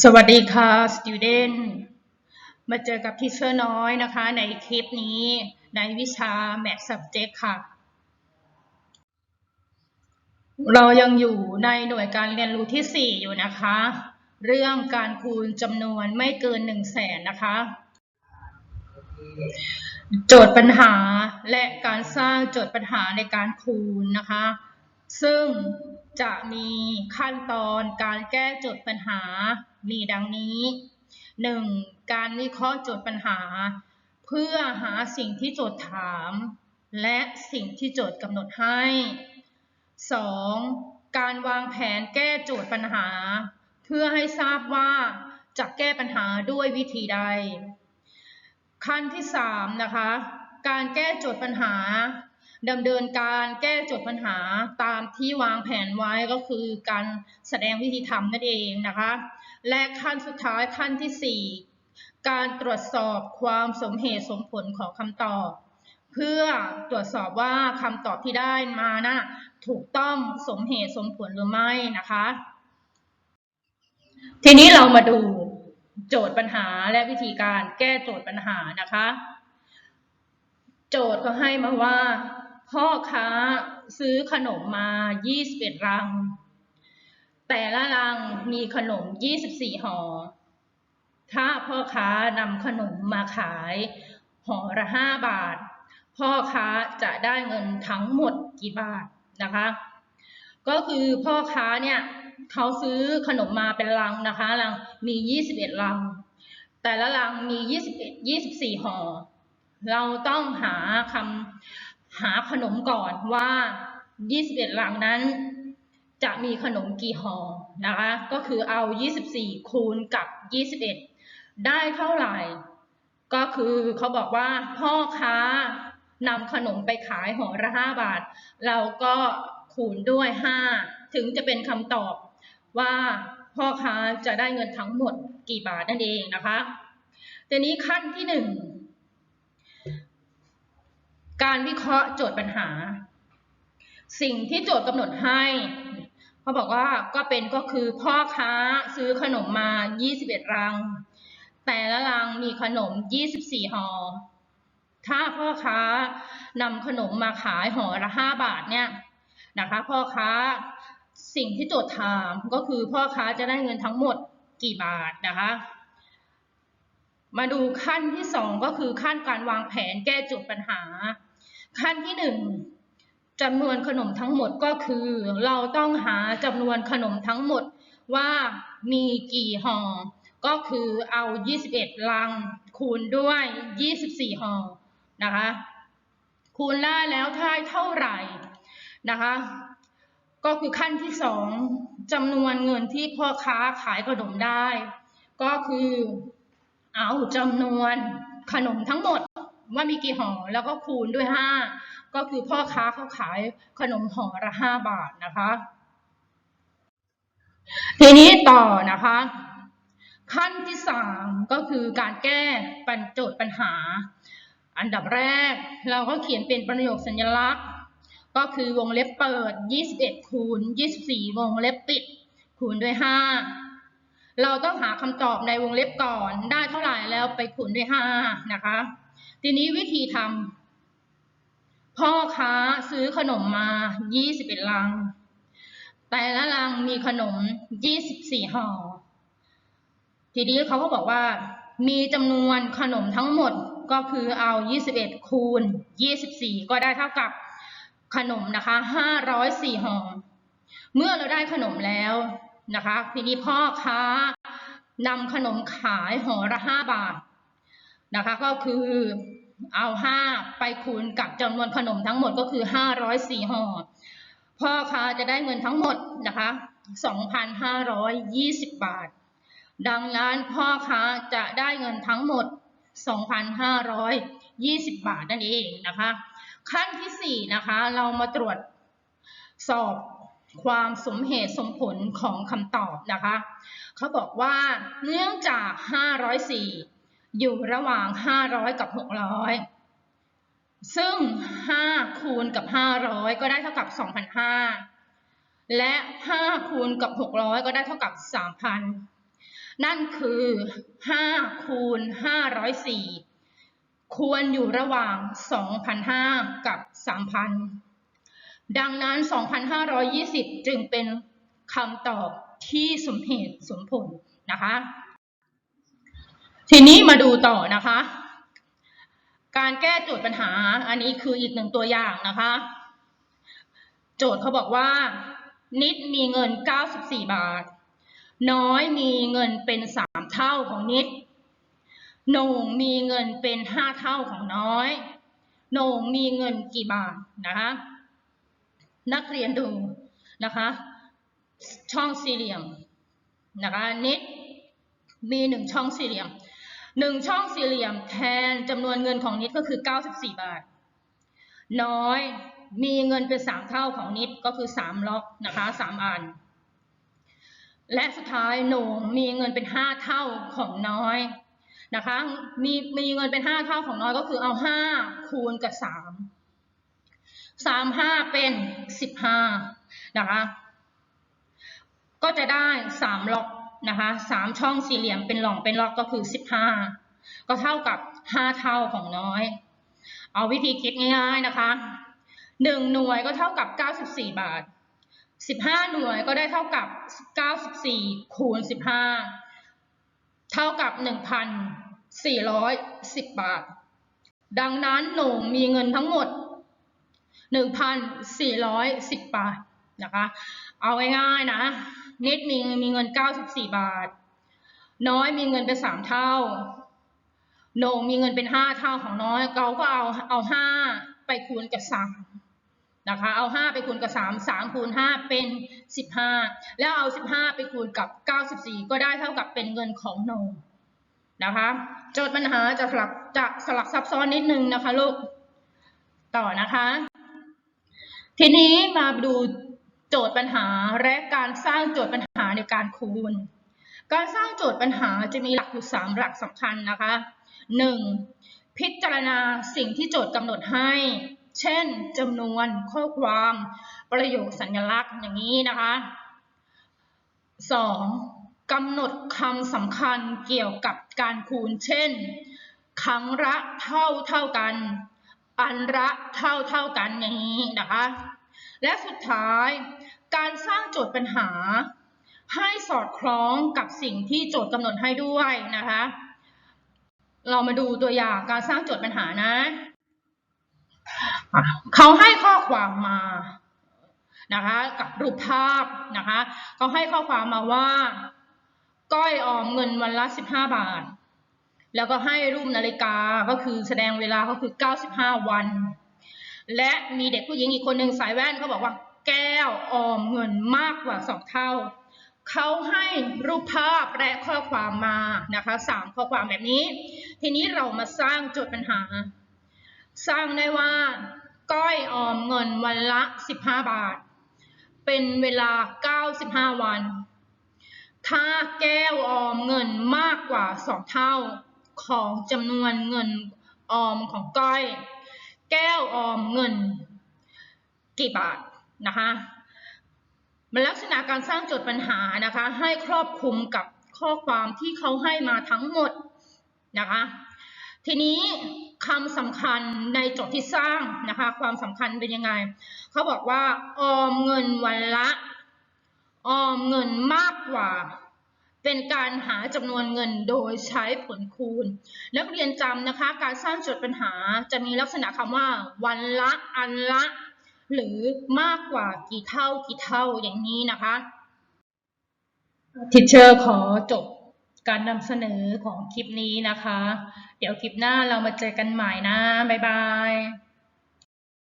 สวัสดีค่ะ student มาเจอกับทีเชอร์น้อยนะคะ ในคลิปนี้ในวิชา Math Subject ค่ะ เรายังอยู่ในหน่วยการเรียนรู้ที่ 4 อยู่นะคะ เรื่องการคูณจำนวนไม่เกิน 1 0 0 0 0แสนนะคะ โจทย์ปัญหาและการสร้างโจทย์ปัญหาในการคูณนะคะ ซึ่งจะมีขั้นตอนการแก้โจทย์ปัญหามีดังนี้ 1. การวิเคราะห์โจทย์ปัญหา เพื่อหาสิ่งที่โจทย์ถาม และสิ่งที่โจทย์กำหนดให้ 2. การวางแผนแก้โจทย์ปัญหา เพื่อให้ทราบว่าจะแก้ปัญหาด้วยวิธีใด ขั้นที่ 3 นะคะ การแก้โจทย์ปัญหา ดำเนินการแก้โจทย์ปัญหาตามที่วางแผนไว้ก็คือการแสดงวิธีทำนั่นเองนะคะ และขั้นสุดท้ายขั้นที่ 4 การตรวจสอบความสมเหตุสมผลของคำตอบ เพื่อตรวจสอบว่าคำตอบที่ได้มานะถูกต้องสมเหตุสมผลหรือไม่นะคะ ทีนี้เรามาดูโจทย์ปัญหาและวิธีการแก้โจทย์ปัญหานะคะ โจทย์เขาให้มาว่า พ่อค้าซื้อขนมมา 21 รัง แต่ละรังมีขนม 24ห่อ ถ้าพ่อค้านำขนมมาขายห่อละ5บาท พ่อค้าจะได้เงินทั้งหมดกี่บาทนะคะ ก็คือพ่อค้าเนี่ยเขาซื้อขนมมาเป็นลังนะคะลังมี 21ลัง แต่ละลังมี 21 24ห่อ เราต้องหาคำ หาขนมก่อนว่า 21ลังนั้น จะมีขนมกี่ห่อนะคะ ก็คือเอา 24 คูณกับ 21 ได้เท่าไหร่ ก็คือเขาบอกว่าพ่อค้านำขนมไปขายห่อละ 5 บาท เราก็คูณด้วย 5 ถึงจะเป็นคำตอบว่าพ่อค้าจะได้เงินทั้งหมดกี่บาทนั่นเองนะคะทีนี้ขั้นที่ 1 วิเคราะห์โจทย์ปัญหา สิ่งที่โจทย์กำหนดให้เขาบอกว่าก็เป็นก็คือพ่อค้าซื้อขนมมา 21 รัง แต่ละรังมีขนม 24ห่อถ้าพ่อค้านำขนมมาขายห่อละ 5 บาทเนี่ยนะคะ พ่อค้าสิ่งที่โจทย์ถามก็คือพ่อค้าจะได้เงินทั้งหมดกี่บาทนะคะ มาดูขั้นที่ 2 ก็คือขั้นการวางแผนแก้โจทย์ปัญหา ขั้นที่1จำนวนขนมทั้งหมดก็คือ เราต้องหาจำนวนขนมทั้งหมดว่ามีกี่ห่อ ก็คือเอา 21 ลัง คูณด้วย 24 ห่อนะคะ คูณได้แล้วได้เท่าไหร่นะคะ ก็คือขั้นที่สองจำนวนเงินที่พ่อค้าขายขนมได้ ก็คือเอาจำนวนขนมทั้งหมด ว่ามีกี่ห่อแล้วก็คูณด้วย 5 ก็คือพ่อค้าเขาขายขนมห่อละ 5 บาทนะคะ ทีนี้ต่อนะคะ ขั้นที่ 3 ก็คือการแก้ปัญโจทย์ปัญหา อันดับแรกเราก็เขียนเป็นประโยคสัญลักษณ์ ก็คือวงเล็บเปิด 21 คูณ 24 วงเล็บปิด คูณด้วย 5เราต้องหาคำตอบในวงเล็บก่อนได้เท่าไหร่แล้วไปคูณด้วย 5 นะคะ ทีนี้วิธีทำพ่อค้าซื้อขนมมา 21 ลัง แต่ละลังมีขนม 24ห่อ ทีนี้เขาก็บอกว่า มีจำนวนขนมทั้งหมดก็คือเอา 21 คูณ 24 ก็ได้เท่ากับขนมนะคะ 504ห่อ เมื่อเราได้ขนมแล้วนะคะ ทีนี้พ่อค้านำขนมขายห่อละ 5 บาท นะคะ ก็คือเอา5ไปคูณกับจำนวนขนมทั้งหมดก็คือ504ห่อพ่อค้าจะได้เงินทั้งหมดนะคะ2,520บาท ดังนั้นพ่อค้าจะได้เงินทั้งหมด2,520บาทนั่นเองนะคะ ขั้นที่4นะคะเรามาตรวจสอบความสมเหตุสมผลของคำตอบนะคะ เขาบอกว่าเนื่องจาก 504 อยู่ระหว่าง 500 กับ 600 ซึ่ง 5 คูณกับ 500 ก็ได้เท่ากับ 2,500 และ 5 คูณกับ 600 ก็ได้เท่ากับ 3,000 นั่นคือ 5 คูณ 504 ควรอยู่ระหว่าง 2,500 กับ 3,000 ดังนั้น 2,520 จึงเป็นคำตอบที่สมเหตุสมผลนะคะ ทีนี้มาดูต่อนะคะ การแก้โจทย์ปัญหา อันนี้คืออีกหนึ่งตัวอย่างนะคะ โจทย์เขาบอกว่า นิดมีเงิน 94 บาท น้อยมีเงินเป็น 3 เท่าของนิดโหน่งมีเงินเป็น 5 เท่าของน้อยโหน่งมีเงินกี่บาทนะคะนักเรียนดูนะคะ ช่องสี่เหลี่ยมนะคะนิดมีหนึ่งช่องสี่เหลี่ยม หนึ่งช่องสี่เหลี่ยมแทนจำนวนเงินของนิดก็คือ 94 บาท น้อยมีเงินเป็นสามเท่าของนิดก็คือสามล็อกนะคะสามอัน และสุดท้ายโหน่งมีเงินเป็นห้าเท่าของน้อยนะคะมีมีเงินเป็นห้าเท่าของน้อยก็คือเอาห้าคูณกับสามสามห้าเป็นสิบห้านะคะก็จะได้สามล็อก นะคะสามช่องสี่เหลี่ยมเป็นหล่องเป็นล็อกก็คือสิบห้าก็เท่ากับห้าเท่าของน้อย เอาวิธีคิดง่ายๆนะคะหนึ่งหน่วยก็เท่ากับเก้าสิบสี่บาทสิบห้าหน่วยก็ได้เท่ากับเก้าสิบสี่คูณสิบห้าเท่ากับหนึ่งพันสี่ร้อยสิบบาท ดังนั้นหนุ่มมีเงินทั้งหมดหนึ่งพันสี่ร้อยสิบบาทนะคะ เอาง่ายๆนะ นิดมีมีเงินเก้าสิบาท น้อยมีเงินเป็นสามเท่าโหนงมีเงินเป็นห้าเท่าของน้อยเราก็เอาเอาห้าไปคูณกับสามนะคะ เอาห้าไปคูณกับสามสามคูณห้าเป็นสิบห้าแล้วเอาสิบห้าไปคูณกับเก้าสิบสี่ก็ได้เท่ากับเป็นเงินของโหนงนะคะโจทย์ปัญหาจะสลับจะสลับซับซ้อนนิดนึงนะคะลูกต่อนะคะ ทีนี้มาดู โจทย์ปัญหาและการสร้างโจทย์ปัญหาในการคูณ การสร้างโจทย์ปัญหาจะมีหลักอยู่สามหลักสำคัญนะคะหนึ่งพิจารณาสิ่งที่โจทย์กำหนดให้ เช่นจำนวนข้อความ ประโยคสัญลักษณ์อย่างนี้นะคะสองกำหนดคำสำคัญเกี่ยวกับการคูณ เช่น ครั้งละเท่าเท่ากัน อันละเท่าเท่ากันอย่างนี้นะคะ และสุดท้าย การสร้างโจทย์ปัญหา ให้สอดคล้องกับสิ่งที่โจทย์กำหนดให้ด้วยนะคะ เรามาดูตัวอย่างการสร้างโจทย์ปัญหานะเขาให้ข้อความมานะคะกับรูปภาพนะคะเขาให้ข้อความมาว่า ก้อยออมเงินวันละ15บาท แล้วก็ให้รูปนาฬิกาก็คือแสดงเวลาก็คือ95วัน และมีเด็กผู้หญิงอีกคนหนึ่งสายแว่นเขาบอกว่า แก้วออมเงินมากกว่าสองเท่าเขาให้รูปภาพและข้อความมานะคะสามข้อความแบบนี้ ทีนี้เรามาสร้างโจทย์ปัญหา สร้างได้ว่าก้อยออมเงินวันละ 15 บาท เป็นเวลา 95 วัน ถ้าแก้วออมเงินมากกว่า 2 เท่าของจำนวนเงินออมของก้อย แก้วออมเงิน กี่บาทนะคะมันลักษณะการสร้างโจทย์ปัญหานะคะ ให้ครอบคลุมกับข้อความที่เขาให้มาทั้งหมดนะคะ ทีนี้คำสำคัญในโจทย์ที่สร้างนะคะ ความสำคัญเป็นยังไง เขาบอกว่าออมเงินวันละ ออมเงินมากกว่า เป็นการหาจำนวนเงินโดยใช้ผลคูณ นักเรียนจำนะคะ การสร้างโจทย์ปัญหาจะมีลักษณะคำว่า วันละ อันละ หรือมากกว่ากี่เท่ากี่เท่าอย่างนี้นะคะทิเชอร์ขอจบการนำเสนอของคลิปนี้นะคะ เดี๋ยวคลิปหน้าเรามาเจอกันใหม่นะ บ๊ายบาย